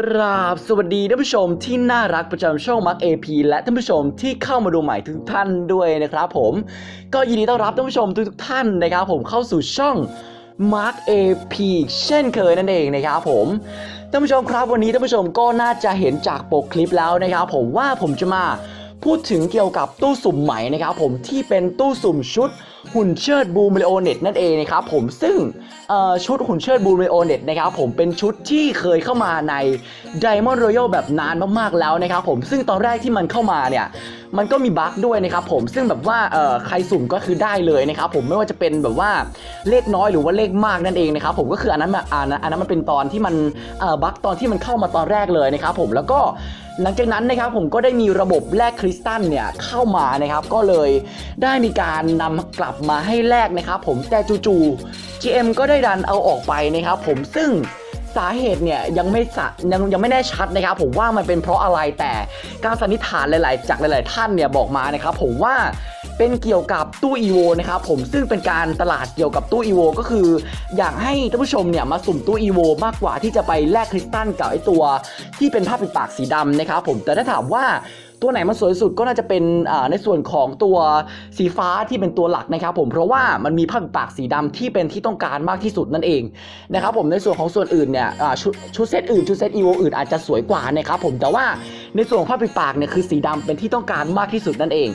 กราบสวัสดีท่านผู้ชมที่น่ารักประจำช่องมัก AP และท่านผู้ชมที่เข้ามาดูใหม่ทุกท่านด้วยนะครับผมก็ยินดีต้อนรับท่านผู้ชมทุกๆท่านนะครับผมเข้าสู่ช่อง Mark AP เช่นเคยนั่นเองนะครับผมท่านผู้ชมครับวันนี้ท่านผู้ชมก็น่าจะเห็นจากปกคลิปแล้วนะครับผมว่าผมจะมาพูดถึงเกี่ยวกับตู้สุ่มใหม่นะครับผมที่เป็นตู้สุ่มชุด หุ่นเชิดบูมเรโอเน็ตนั่นเองนะครับผมซึ่งชุดหุ่นเชิดบูมเรโอเน็ตนะครับผมเป็นชุดที่เคยเข้ามาใน Diamond Royal แบบนานมากๆแล้วนะครับผมซึ่งตอนแรกที่มันเข้ามาเนี่ย มันก็มีบั๊กด้วยนะครับผมซึ่งแบบว่าเอ่อใครสุ่มก็คือได้เลยนะครับผมไม่ว่าจะเป็นแบบว่าเลขน้อยหรือว่าเลขมากนั่นเองนะครับผมก็คืออันนั้นมาอันนั้นอันนั้นมันเป็นตอนที่มันเอ่อบั๊กตอนที่มันเข้ามาตอนแรกเลยนะครับผมแล้วก็หลังจากนั้นนะครับผมก็ได้มีระบบแลกคริสตัลเนี่ยเข้ามานะครับก็เลยได้มีการนำกลับมาให้แลกนะครับผมแต่จู่ๆ GM ก็ได้ดันเอาออกไปนะครับผมซึ่ง สาเหตุเนี่ยยังไม่สะยังยังไม่แน่ชัดนะครับ ผมว่ามันเป็นเพราะอะไรแต่การสันนิษฐานหลาย ๆ จากหลาย ๆ ท่านเนี่ยบอกมานะครับ ผมว่าเป็นเกี่ยวกับตู้อีโวนะครับผมซึ่งเป็นการตลาดเกี่ยวกับตู้อีโวก็คือ อยากให้ท่านผู้ชมเนี่ยมาสุ่มตู้อีโวมากกว่าที่จะไปแลกคริสตัลกับไอตัว ที่เป็นผ้าปิดปากสีดำนะครับผมแต่ถ้าถามว่า ตัวไหนมันสวยสุดก็น่าจะเป็นในส่วนของตัวสีฟ้าที่เป็นตัวหลักนะครับผมเพราะว่ามันมีผ้าปิดปากสีดำที่เป็นที่ต้องการมากที่สุดนั่นเองนะครับผมในส่วนของส่วนอื่นเนี่ยชุดชุดเซตอื่นชุดเซตอีโวอื่นอาจจะสวยกว่านะครับผมแต่ว่าในส่วนของผ้าปิดปากเนี่ยคือสีดำเป็นที่ต้องการมากที่สุดนั่นเอง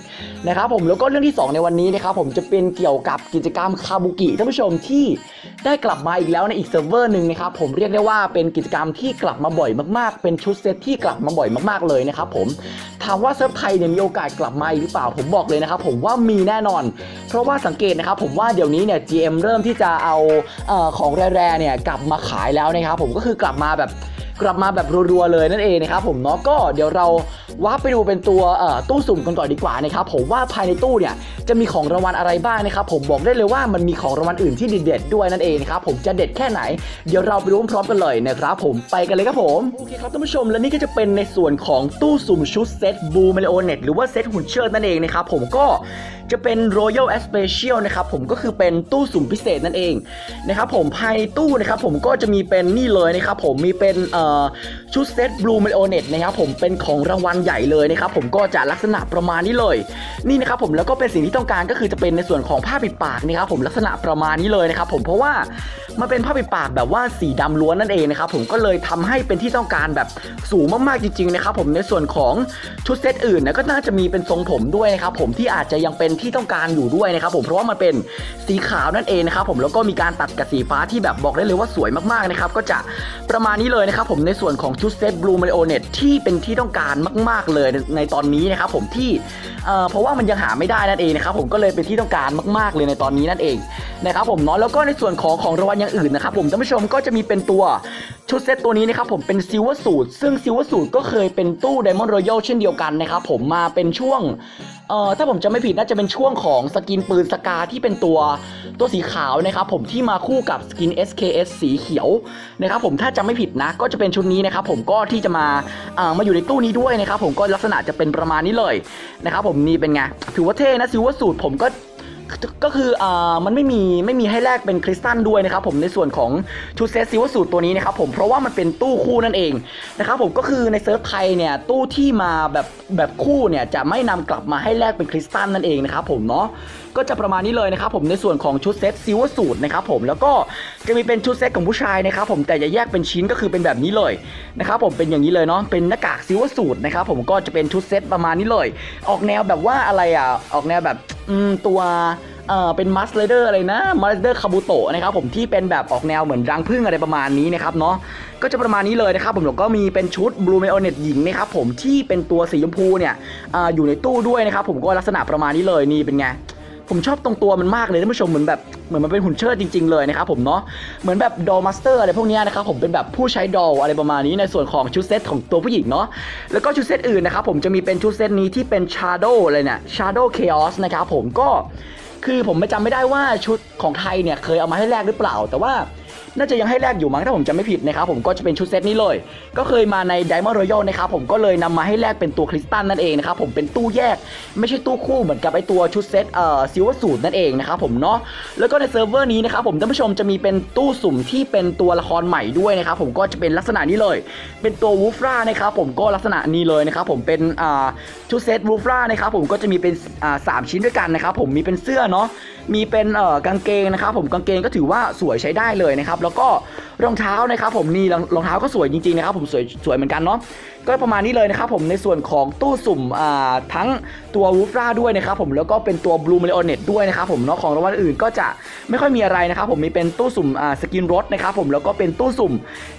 นะครับผมแล้วก็เรื่องที่สองในวันนี้นะครับผมจะเป็นเกี่ยวกับกิจกรรมคาบุกิท่านผู้ชมที่ได้กลับมาอีกแล้วในอีกเซิร์ฟเวอร์หนึ่งนะครับผมเรียกได้ว่าเป็นกิจกรรมที่กลับมาบ่อยมากๆ เป็นชุดเซตที่กลับมาบ่อยมากๆเลยนะครับผมถามว่าเซิร์ฟไทยเนี่ยมีโอกาสกลับมาอีกหรือเปล่าผมบอกเลยนะครับผมว่ามีแน่นอน เพราะว่าสังเกตนะครับผมว่าเดี๋ยวนี้เนี่ย GM เริ่มที่จะเอาเอของแร่ๆเนี่ยกลับมาขายแล้วนะครับผมก็คือกลับมาแบบ กลับมาแบบรัวๆเลยนั่นเองนะครับผมเนาะก็เดี๋ยวเราว่าไปดูเป็นตัวตู้สุ่มกันก่อนดีกว่านะครับผมว่าภายในตู้เนี่ยจะมีของรางวัลอะไรบ้างนะครับผมบอกได้เลยว่ามันมีของรางวัลอื่นที่เด็ดๆด้วยนั่นเองนะครับผมจะเด็ดแค่ไหน เดี๋ยวเราไปรู้พร้อมๆกันเลยนะครับผมไปกันเลยครับผมโอเคครับท่านผู้ชมและนี่ก็จะเป็นในส่วนของตู้สุ่มชุดเซตบูม a โอเน็ตหรือว่าเซตหุ่นเชิดนั่นเองนะครับผมก็จะเป็น Royal a Special นะครับผมก็คือเป็นตู้สุ่มพิเศษนั่นเองนะครับผมภายในตู้นะครับผมก็จะมีเป็นนี่เลยนะครับผมมีเป็นเอ่อชุดเซตบลูเมโอเน็ตนะครับผมเป็นของรางวัลใหญ่เลยนะครับผมก็จะลักษณะประมาณนี้เลย นี่นะครับผมแล้วก็เป็นสิ่งที่ต้องการก็คือจะเป็นในส่วนของผ้าปิดปากนะครับผมลักษณะประมาณนี้เลยนะครับผมเพราะว่ามันเป็นผ้าปิดปากแบบว่าสีดำล้วนนั่นเองนะครับผมก็เลยทำให้เป็นที่ต้องการแบบสูงมากๆจริงๆนะครับผมในส่วนของชุดเซตอื่นนะก็น่าจะมีเป็นทรงผมด้วยนะครับผมที่อาจจะยังเป็นที่ต้องการอยู่ด้วยนะครับผมเพราะว่ามันเป็นสีขาวนั่นเองนะครับผมแล้วก็มีการตัดกับสีฟ้าที่แบบบอกได้เลยว่าสวยมากๆนะครับก็จะประมาณนี้เลยนะครับผมในส่วนของชุดเซตบลูมาริโอเน็ตที่เป็นที่ต้องการมาก ๆ เลยในตอนนี้นะครับผมที่เอ่อเพราะว่ามันยังหาไม่ได้นั่นเองนะครับผมก็เลยเป็นที่ต้องการมาก ๆ เลยในตอนนี้นั่นเองนะครับผมเนาะแล้วก็ในส่วนของของรางวัลอย่างอื่นนะครับผมท่านผู้ชมก็จะมีเป็นตัว ชุดเซตตัวนี้นะครับผมเป็นซิลเวอร์สูตรซึ่งซิลเวอร์สูตรก็เคยเป็นตู้ Diamond Royal เช่นเดียวกันนะครับผมมาเป็นช่วงเอ่อถ้าผมจะไม่ผิดน่าจะเป็นช่วงของสกินปืนสกาที่เป็นตัวตัวสีขาวนะครับผมที่มาคู่กับสกิน SKS สีเขียวนะครับผมถ้าจำไม่ผิดนะก็จะเป็นชุดนี้นะครับผมก็ที่จะมาเอ่อมาอยู่ในตู้นี้ด้วยนะครับผมก็ลักษณะจะเป็นประมาณนี้เลยนะครับผมนี่เป็นไงถือว่าเท่นะซิลว่าสูตรผมก็ ก็คืออ่ามันไม่มีไม่มีให้แลกเป็นคริสตัลด้วยนะครับผมในส่วนของชุดเซตซิวสูตรตัวนี้นะครับผมเพราะว่ามันเป็นตู้คู่นั่นเองนะครับผมก็คือในเซิร์ฟไทยเนี่ยตู้ที่มาแบบแบบคู่เนี่ยจะไม่นำกลับมาให้แลกเป็นคริสตัลนั่นเองนะครับผมเนาะก็จะประมาณนี้เลยนะครับผมในส่วนของชุดเซตซิลสูตรนะครับผมแล้วก็จะมีเป็นชุดเซตของผู้ชายนะครับผมแต่จะแยกเป็นชิ้นก็คือเป็นแบบนี้เลยนะครับผมเป็นอย่างนี้เลยเนาะเป็นหน้ากากซิลสูตรนะครับผมก็จะเป็นชุดเซตประมาณนี้เลย ออกแนวแบบว่าอะไรอะออกแนวแบบตัวเอ่อเป็นมัสเลเดอร์อะไรนะมัสเลเดอร์คาบุโตะนะครับผมที่เป็นแบบออกแนวเหมือนรังผึ้งอะไรประมาณนี้นะครับเนาะก็จะประมาณนี้เลยนะครับผมแล้วก็มีเป็นชุดบลูเมโอเน็ตหญิงนะครับผมที่เป็นตัวสีชมพูเนี่ยออยู่ในตู้ด้วยนะครับผมก็ลักษณะประมาณนี้เลยนี่เป็นไง ผมชอบตรงตัวมันมากเลยท่านผู้ชมเหมือนแบบเหมือนมันเป็นหุ่นเชิดจริง ๆ เลยนะครับผมเนาะเหมือนแบบดอมาสเตอร์อะไรพวกนี้นะครับผมเป็นแบบผู้ใช้ดอลอะไรประมาณนี้ในส่วนของชุดเซตของตัวผู้หญิงเนาะแล้วก็ชุดเซตอื่นนะครับผมจะมีเป็นชุดเซตนี้ที่เป็น Shadow อะไรเนี่ย Shadow Chaos นะครับผมก็คือผมไม่จำไม่ได้ว่าชุดของไทยเนี่ยเคยเอามาให้แลกหรือเปล่า แต่ว่า น่าจะยังให้แลกอยู่มั้งถ้าผมจำไม่ผิดนะครับผมก็จะเป็นชุดเซตนี้เลย ก็เคยมาใน Diamond Royal นะครับผมก็เลยนำมาให้แลกเป็นตัวคริสตัลนั่นเองนะครับผมเป็นตู้แยก ไม่ใช่ตู้คู่เหมือนกับไอตัวชุดเซตเอ่อซิลเวอร์สูตรนั่นเองนะครับผมเนาะแล้วก็ในเซิร์ฟเวอร์นี้นะครับผมท่านผู้ชมจะมีเป็นตู้สุ่มที่เป็นตัวละครใหม่ด้วยนะครับผมก็จะเป็นลักษณะนี้เลย เป็นตัววูฟรานะครับผมก็ลักษณะนี้เลยนะครับผมเป็นอ่าชุดเซตวูฟรานะครับผมก็จะมีเป็นอ่าสามชิ้นด้วยกันนะครับผมมีเป็นเสื้อเนาะ มีเป็นเอ่อกางเกงนะครับผมกางเกงก็ถือว่าสวยใช้ได้เลยนะครับแล้วก็รองเท้านะครับผมนี่รองเท้าก็สวยจริงๆนะครับผมสวยสวยเหมือนกันเนาะก็ประมาณนี้เลยนะครับผมในส่วนของตู้สุ่มอ่าทั้งตัววูฟราด้วยนะครับผมแล้วก็เป็นตัวบลูมาริโอเน็ตด้วยนะครับผมเนาะของรางวัลอื่นก็จะไม่ค่อยมีอะไรนะครับผมมีเป็นตู้สุ่มอ่าสกินรถนะครับผมแล้วก็เป็นตู้สุ่ม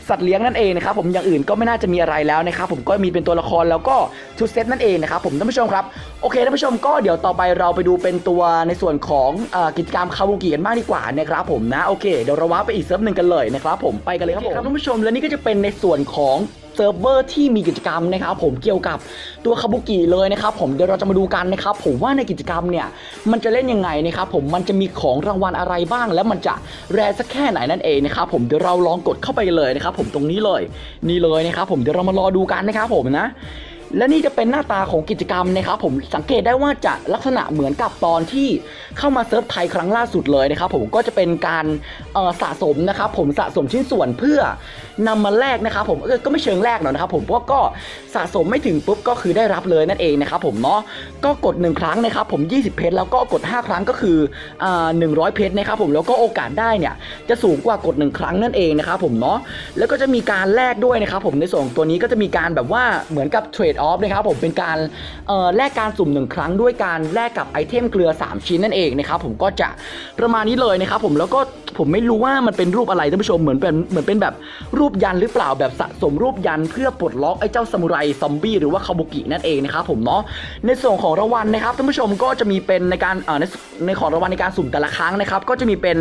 สัตว์เลี้ยงนั่นเองนะครับผมอย่างอื่นก็ไม่น่าจะมีอะไรแล้วนะครับผมก็มีเป็นตัวละครแล้วก็ชุดเซตนั่นเองนะครับผมท่านผู้ชมครับโอเคท่านผู้ชมก็เดี๋ยวต่อไปเราไปดูเป็นตัวในส่วนของอ่กิจกรรมคาบุกิกันบ้างดีกว่านะครับผมนะโอเคเดี๋ยวเราว้าร์ปไปอีกเซิร์ฟหนึ่งกันเลยนะครับผมไปกันเลยครับผมท่านผู้ชมและนี่ก็จะเป็นในส่วนของเซิร์ฟเวอร์ที่มีกิจกรรมนะครับผมเกี่ยวกับตัวคาบุกิเลยนะครับผมเดี๋ยวเราจะมาดูกันนะครับผมว่าในกิจกรรมเนี่ยมันจะเล่นยังไงนะครับผมมันจะมีของรางวัลอะไรบ้าง แล้วมันจะแรสักแค่ไหนนั่นเองนะครับผมเดี๋ยวเราลองกดเข้าไปเลยนะครับผมตรงนี้เลย นี่เลยนะครับผมเดี๋ยวเรามารอดูกันนะครับผมนะ และนี่จะเป็นหน้าตาของกิจกรรมนะครับผมสังเกตได้ว่าจะลักษณะเหมือนกับตอนที่เข้ามาเซิร์ฟไทยครั้งล่าสุดเลยนะครับผมก็จะเป็นการสะสมนะครับผมสะสมชิ้นส่วนเพื่อนำมาแลกนะครับผมก็ไม่เชิงแลกหรอกนะครับผมเพราะก็สะสมไม่ถึงปุ๊บก็คือได้รับเลยนั่นเองนะครับผมเนาะก็กด 1 ครั้งนะครับผม 20 เพชรแล้วก็กด 5 ครั้งก็คืออ่า100เพชรนะครับผมแล้วก็โอกาสได้เนี่ยจะสูงกว่ากด 1 ครั้งนั่นเองนะครับผมเนาะแล้วก็จะมีการแลกด้วยนะครับผมในส่วนของตัวนี้ก็จะมีการแบบว่าเหมือนกับเทรดออฟนะครับผมเป็นการเอ่อแลกการสุ่ม 1 ครั้งด้วยการแลกกับไอเทมเกลือ 3 ชิ้นนั่นเองนะครับผมก็จะประมาณนี้เลยนะครับผมแล้วก็ผมไม่รู้ว่ามันเป็นรูปอะไรท่านผู้ชมเหมือนเป็นเหมือนเป็นแบบรูปยันหรือเปล่าแบบสะสมรูปยันเพื่อปลดล็อกไอ้เจ้าซามูไรซอมบี้หรือว่าคาบุกินั่นเองนะครับผมเนาะในส่วนของรางวัลนะครับท่านผู้ชมก็จะมีเป็นในการเอ่อในในของรางวัลในการสุ่มแต่ละครั้งนะครับก็จะมีเป็น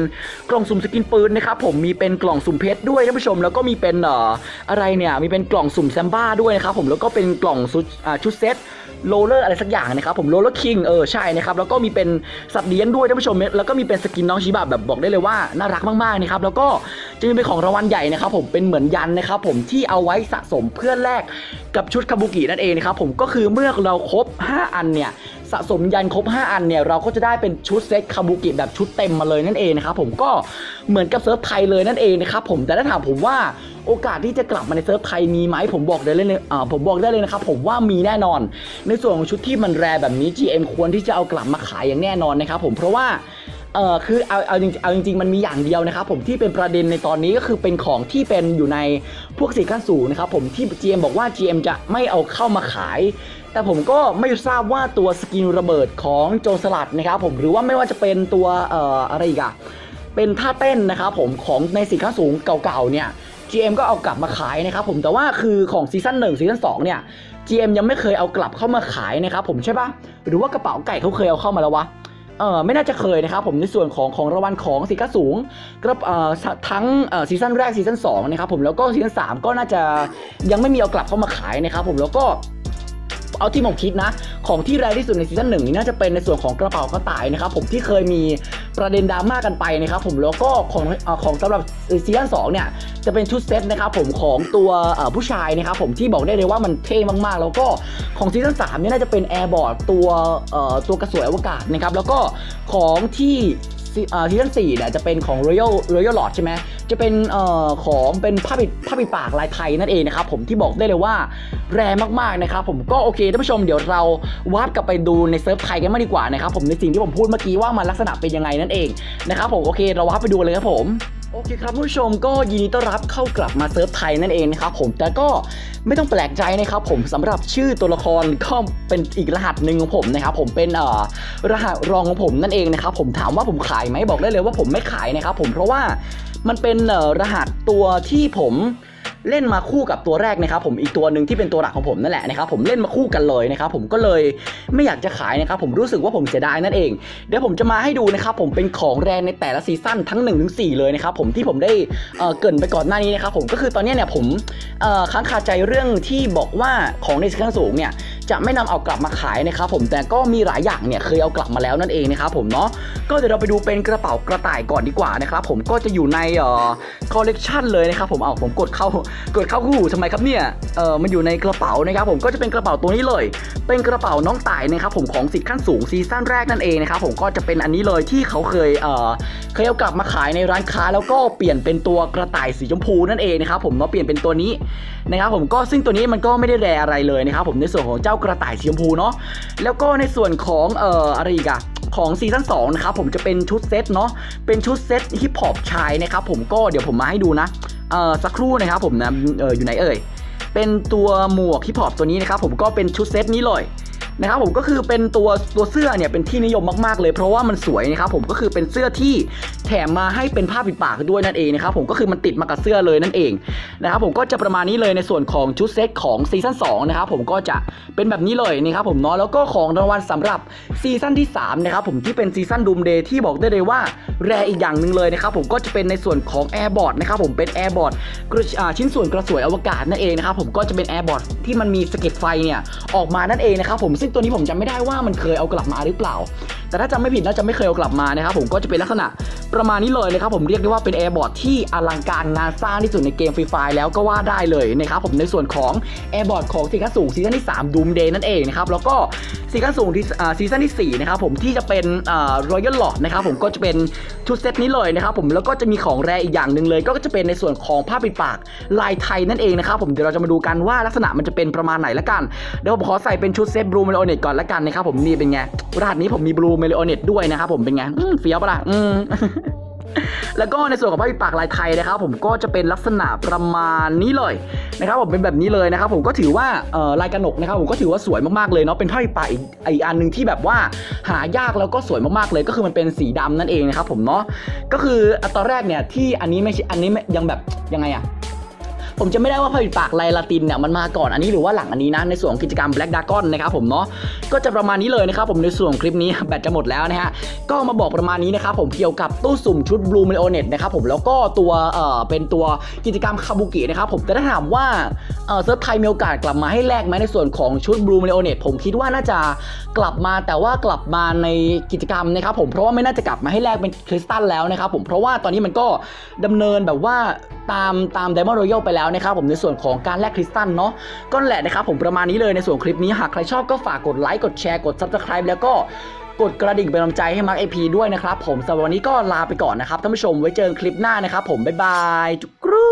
กล่องสุ่มสกินปืนนะครับผมมีเป็นกล่องสุ่มเพชรด้วยท่านผู้ชม แล้วก็มีเป็นเอ่ออะไรเนี่ยมีเป็นกล่องสุ่มแซมบ้าด้วยนะครับผมแล้วก็เป็นกล่องชุดชุดเซตโรลเลอร์อะไรสักอย่างนะครับผมโรลเลอร์คิงเออใช่นะครับแล้วก็มีเป็นสัตว์เลี้ยงด้วยท่านผู้ชมแล้วก็มีเป็นสกินน้องชิบะแบบบอกได้เลยว่าน่ารักมากๆนะครับแล้วก็จะมีเป็นของรางวัลใหญ่นะครับผมเป็นเหมือนยันนะครับผมที่เอาไว้สะสมเพื่อแลกกับชุดคาบุกินั่นเองนะครับผมก็คือเมื่อเราครบ 5 อันเนี่ย สะสมยันครบ 5 อันเนี่ยเราก็จะได้เป็นชุดเซตคาบุกิแบบชุดเต็มมาเลยนั่นเองนะครับผมก็เหมือนกับเซิร์ฟไทยเลยนั่นเองนะครับผมแต่ถ้าถามผมว่าโอกาสที่จะกลับมาในเซิร์ฟไทยมีไหมผมบอกได้เลยอ่าผมบอกได้เลยนะครับผมว่ามีแน่นอน ในส่วนของชุดที่มันแรแบบนี้ GM ควรที่จะเอากลับมาขายอย่างแน่นอนนะครับผมเพราะว่าเออคือเอาเอาจริงเอาจริงๆมันมีอย่างเดียวนะครับผมที่เป็นประเด็นในตอนนี้ก็คือเป็นของที่เป็นอยู่ในพวกสีขั้นสูงนะครับผมที่ GM บอกว่า GM จะไม่เอาเข้ามาขาย แต่ผมก็ไม่ทราบว่าตัวสกินระเบิดของโจรสลัดนะครับผมหรือว่าไม่ว่าจะเป็นตัวอออะไรอีกอะเป็นท่าเต้นนะครับผมของในสีข้าสูงเก่าๆเนี่ย GM ก็เอากลับมาขายนะครับผมแต่ว่าคือของซีซั่น1ซีซั่น2เนี่ย GM ยังไม่เคยเอากลับเข้ามาขายนะครับผมใช่ปะหรือว่ากระเป๋าไก่เขาเคยเอาเข้ามาแล้ววะเออไม่น่าจะเคยนะครับผมในส่วนของของรางวัลของสีข้าสูงกระเอ่อทั้งเอ่อซีซั่นแรกซีซั่น2นะครับผมแล้วก็ซีซั่น3ก็น่าจะยังไม่มีเอากลับเข้ามาขายนะครับผมแล้วก็ เอาที่ผมคิดนะ ของที่แรงที่สุดในซีซั่นหนึ่งนี่น่าจะเป็นในส่วนของกระเป๋ากระต่ายนะครับผมที่เคยมีประเด็นดราม่ากันไปนะครับผมแล้วก็ของอของสำหรับซีซั่นสองเนี่ยจะเป็นชุดเซตนะครับผมของตัวผู้ชายนะครับผมที่บอกได้เลยว่ามันเท่มากๆ แล้วก็ของซีซั่นสามเนี่ยน่าจะเป็นแอร์บอร์ดตัวตัวกระสวยอวกาศนะครับแล้วก็ของที่ ซีเอ่อซีซั่นสี่เนี่ยจะเป็นของ Royal Royal Lord ใช่ไหมจะเป็นเอ่อของเป็นผ้าปิดผ้าปิดปากลายไทยนั่นเองนะครับผมที่บอกได้เลยว่าแรงมากๆนะครับผมก็โอเคท่านผู้ชมเดี๋ยวเราวาร์ปกลับไปดูในเซิร์ฟไทยกันมากดีกว่านะครับผมในสิ่งที่ผมพูดเมื่อกี้ว่ามันลักษณะเป็นยังไงนั่นเองนะครับผมโอเคเราวาร์ปไปดูเลยครับผม โอเคครับผู้ชมก็ยินดีต้อนรับเข้ากลับมาเซิร์ฟไทยนั่นเองนะครับผมแต่ก็ไม่ต้องแปลกใจนะครับผมสำหรับชื่อตัวละครก็เป็นอีกรหัสหนึ่งของผมนะครับผมเป็นเอ่อรหัสรองของผมนั่นเองนะครับผมถามว่าผมขายไหมบอกได้เลยว่าผมไม่ขายนะครับผมเพราะว่ามันเป็นเอ่อรหัสตัวที่ผม เล่นมาคู่กับตัวแรกนะครับผมอีกตัวหนึ่งที่เป็นตัวหลักของผมนั่นแหละนะครับผมเล่นมาคู่กันเลยนะครับผมก็เลยไม่อยากจะขายนะครับผมรู้สึกว่าผมเสียดายนั่นเอง เดี๋ยวผมจะมาให้ดูนะครับผมเป็นของแรงในแต่ละซีซั่นทั้ง1นถึงสเลยนะครับผมที่ผมได้เกินไปก่อนหน้านี้นะครับผมก็คือตอนนี้เนี่ยผมค้างคาใจเรื่องที่บอกว่าของในซีซั่นสูงเนี่ยจะไม่นำเอากลับมาขายนะครับผมแต่ก็มีหลายอย่างเนี่ยเคยเอากลับมาแล้วนั่นเองนะครับผมเนาะ ก็เดี๋ยวเราไปดูเป็นกระเป๋ากระต่ายก่อนดีกว่านะครับผมก็จะอยู่ในเอ่อคอลเลกชันเลยนะครับผมเอาผมกดเข้ากดเข้าคู่ทำไมครับเนี่ยเออมันอยู่ในกระเป๋านะครับผมก็จะเป็นกระเป๋าตัวนี้เลย เป็นกระเป๋าน้องต่ายนะครับผมของสิทธิ์ขั้นสูงซีซั่นแรกนั่นเองนะครับผมก็จะเป็นอันนี้เลยที่เขาเคยเอ่อเคยเอากลับมาขายในร้านค้า แล้วก็เปลี่ยนเป็นตัวกระต่ายสีชมพูนั่นเองนะครับผมเนาะเปลี่ยนเป็นตัวนี้นะครับผมก็ซึ่งตัวนี้มันก็ไม่ได้แรอะไรเลยนะครับผมในส่วนของเจ้ากระต่ายสีชมพูเนาะแล้วก็ในส่วนของเอ่ออะไรอีกอะ ของซีซั่น2นะครับผมจะเป็นชุดเซตเนาะเป็นชุดเซตฮิปฮอปชายนะครับผมก็เดี๋ยวผมมาให้ดูนะเออสักครู่นะครับผมนะเอออยู่ไหนเอ่ยเป็นตัวหมวกฮิปฮอปตัวนี้นะครับผมก็เป็นชุดเซตนี้เลย นะครับผมก็คือเป็นตัวตัวเสื้อเนี่ยเป็นที่นิยมมากๆ เลยเพราะว่ามันสวยนะครับผมก็คือเป็นเสื้อที่แถมมาให้เป็นผ้าปิดปากด้วยนั่นเองนะครับผมก็คือมันติดมากับเสื้อเลยนั่นเองนะครับผมก็จะประมาณนี้เลยในส่วนของชุดเซตของซีซั่น2นะครับผมก็จะเป็นแบบนี้เลยนะครับผมเนาะแล้วก็ของรางวัลสำหรับซีซั่นที่3นะครับผมที่เป็นซีซั่นดูมเดย์ที่บอกได้เลยว่าแรอีกอย่างหนึ่งเลยนะครับผมก็จะเป็นในส่วนของแอร์บอร์ดนะครับผมเป็นแอร์บอร์ดชิ้นส่วนกระสวยอวกาศนั่นเองนะครับผมก็จะเป็นแอร์บอร์ดที่มันมีสะเก็ดไฟเนี่ยออกมานั่นเองนะครับผมซึ่งตัวนี้ผมจำไม่ได้ว่ามันเคยเอากลับมาหรือเปล่า แต่ถ้าจำไม่ผิดน่าจะไม่เคยเอากลับมานะครับผมก็จะเป็นลักษณะ ประมาณนี้เลยนะครับผมเรียกได้ว่าเป็นแอร์บอร์ดที่อลังการงานสร้างที่สุดในเกมฟรีไฟแล้วก็ว่าได้เลยนะครับผมในส่วนของแอร์บอร์ดของซีซั่นสูงซีซั่นที่3ดูมเดย์นั่นเองนะครับแล้วก็ซีซั่นสูงที่ซีซั่นที่4นะครับผมที่จะเป็นรอยัลหลอดนะครับผมก็จะเป็นชุดเซตนี้เลยนะครับผมแล้วก็จะมีของแรอีกอย่างหนึ่งเลย ก็จะเป็นในส่วนของผ้าปิดปากลายไทยนั่นเองนะครับผมเดี๋ยวเราจะมาดูกันว่าลักษณะมันจะเป็นประมาณไหนละกันเดี๋ยวผมขอใส่เป็นชุดเซตบลูเมลโลเนตก่อนละกันนะครับผมนี่เป็นไงรหัสนี้ผมมีบลูเมโลเนตด้วยนะครับผมเป็นไงเฟี้ยวปะล่ะอืม แล้วก็ในส่วนของผ้าปิดปากลายไทยนะครับ ผมก็จะเป็นลักษณะประมาณนี้เลยนะครับผมเป็นแบบนี้เลยนะครับ ผมก็ถือว่าลายกระหนกนะครับ ผมก็ถือว่าสวยมากๆเลยเนาะเป็นผ้าปิดปากอีกอีกอันหนึ่งที่แบบว่าหายากแล้วก็สวยมากๆเลย ก็คือมันเป็นสีดำนั่นเองนะครับ ผมเนาะก็คือตอนแรกเนี่ยที่อันนี้ไม่ใช่อันนี้ยังแบบยังไงอะ ผมจะไม่ได้ว่าผลิตปากลายลาตินเนี่ยมันมาก่อนอันนี้หรือว่าหลังอันนี้นะในส่วนกิจกรรม Black Dragon นะครับผมเนาะก็จะประมาณนี้เลยนะครับผมในส่วนของคลิปนี้แบตจะหมดแล้วนะฮะก็มาบอกประมาณนี้นะครับผมเกี่ยวกับตู้สุ่มชุด Blue m e l o n e t นะครับผมแล้วก็ตัวเอ่อเป็นตัวกิจกรรมคาบุกินะครับผมแต่ถ้าถามว่าเอ่อเซิร์ฟไทยมีโอกาสกลับมาให้แลกไหมในส่วนของชุด Blue m e l o n e t ผมคิดว่าน่าจะกลับมาแต่ว่ากลับมาในกิจกรรมนะครับผมเพราะว่าไม่น่าจะกลับมาให้แลกเป็นคริสตัลแล้วนะครับผมเพราะว่าตอนนี้มันก็ดำเนินแบบว่าตามตาม Diamond Royal ไปแล้วนะครับผมในส่วนของการแลกคริสตัลเนาะก็แหละนะครับผมประมาณนี้เลยในส่วนคลิปนี้หากใครชอบก็ฝากกดไลค์กดแชร์กด Subscribe แล้วก็กดกระดิ่งเป็นกำลังใจให้มาร์คเอพีด้วยนะครับผมสำหรับวันนี้ก็ลาไปก่อนนะครับท่านผู้ชมไว้เจอกันคลิปหน้านะครับผมบ๊ายบายจุกกรู